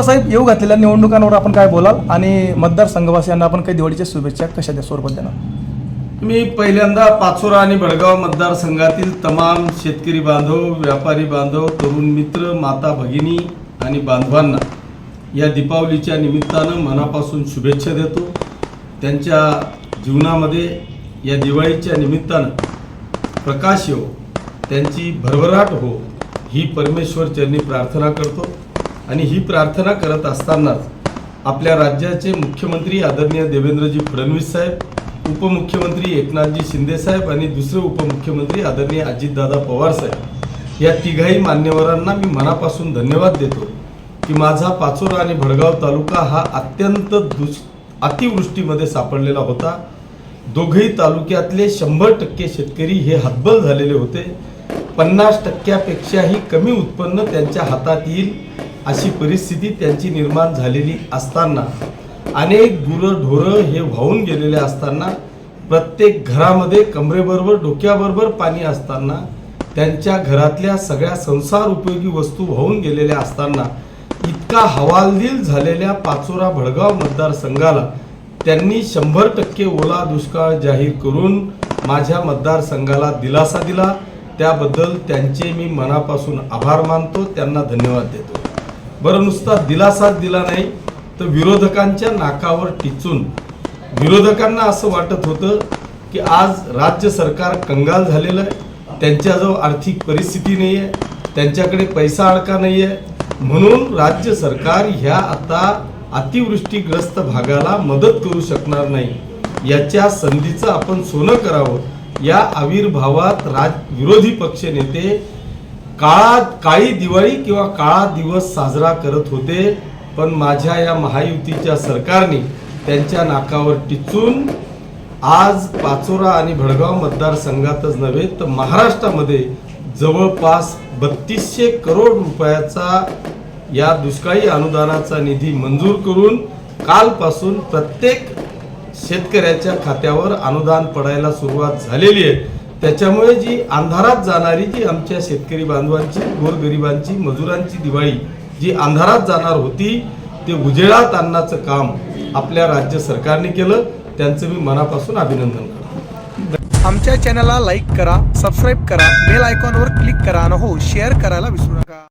साहेब येऊ घातलेल्या निवडणुकांवर आपण काय बोलाल? आणि मतदारसंघवासियांना आपण काही दिवाळीच्या शुभेच्छा कशा द्या स्वरूपात देणार? मी पहिल्यांदा पाचोरा आणि बडगाव मतदारसंघातील तमाम शेतकरी बांधव व्यापारी बांधव तरुण मित्र माता भगिनी आणि बांधवांना या दीपावलीच्या निमित्तानं मनापासून शुभेच्छा देतो. त्यांच्या जीवनामध्ये या दिवाळीच्या निमित्तानं प्रकाश येव त्यांची भरभराट हो ही परमेश्वर चरणी प्रार्थना करतो. आणि ही प्रार्थना करत असतानाच आपल्या राज्याचे मुख्यमंत्री आदरणीय देवेंद्रजी फडणवीस साहेब उपमुख्यमंत्री एकनाथजी शिंदेसाहेब आणि दुसरे उपमुख्यमंत्री आदरणीय अजितदादा पवार साहेब. या तिघाही मान्यवरांना मी मनापासून धन्यवाद देतो की माझा पाचोरा आणि भडगाव तालुका हा अत्यंत दुस अतिवृष्टीमध्ये सापडलेला होता. दोघही तालुक्यातले शंभर टक्के शेतकरी हे हतबल झालेले होते. पन्नास टक्क्यापेक्षाही कमी उत्पन्न त्यांच्या हातात येईल. अशी परिस्थिती त्यांची निर्माण झालेली असताना अनेक गुरं ढोरं हे वाहून गेलेले असताना प्रत्येक घरामध्ये कमरेबरोबर डोक्याबरोबर पाणी असताना त्यांच्या घरातल्या सगळ्या संसार उपयोगी वस्तू वाहून गेलेल्या असताना इतका हवालदिल झालेल्या पाचोरा भडगाव मतदारसंघाला त्यांनी शंभर टक्के ओला दुष्काळ जाहीर करून माझ्या मतदारसंघाला दिलासा दिला. त्याबद्दल त्यांचे मी मनापासून आभार मानतो. त्यांना धन्यवाद देतो. बरं नुसता दिलासाच दिला नाही तर विरोधकांच्या नाकावर टिचून. विरोधकांना असं वाटत होतं की आज राज्य सरकार कंगाल झालेलं आहे त्यांच्याजवळ आर्थिक परिस्थिती नाही आहे त्यांच्याकडे पैसा अडका नाही आहे म्हणून राज्य सरकार ह्या आता अतिवृष्टीग्रस्त भागाला मदत करू शकणार नाही. याच्या संधीचं आपण सोनं करावं. या आविर्भावात राज विरोधी पक्ष नेते काळा काळी दिवाळी किंवा काळा दिवस साजरा करत होते पण माझ्या या महायुतीच्या सरकारने त्यांच्या नाकावर टिचून आज पाचोरा आणि भडगाव मतदारसंघातच नव्हे तर महाराष्ट्रामध्ये जवळपास बत्तीसशे करोड रुपयाचा या दुष्काळी अनुदानाचा निधी मंजूर करून कालपासून प्रत्येक शेतकऱ्याच्या खात्यावर अनुदान पडायला सुरुवात झालेली आहे. त्याच्यामुळे जी अंधारात जाणारी जी आमच्या शेतकरी बांधवांची गोरगरिबांची मजुरांची दिवाळी जी अंधारात जाणार होती ते उजेळात आणण्याचं काम आपल्या राज्य सरकारने केलं. त्यांचं मी मनापासून अभिनंदन करतो. आमच्या चॅनलला लाईक करा सबस्क्राईब करा बेल आयकॉनवर क्लिक करा आणि हो शेअर करायला विसरू नका.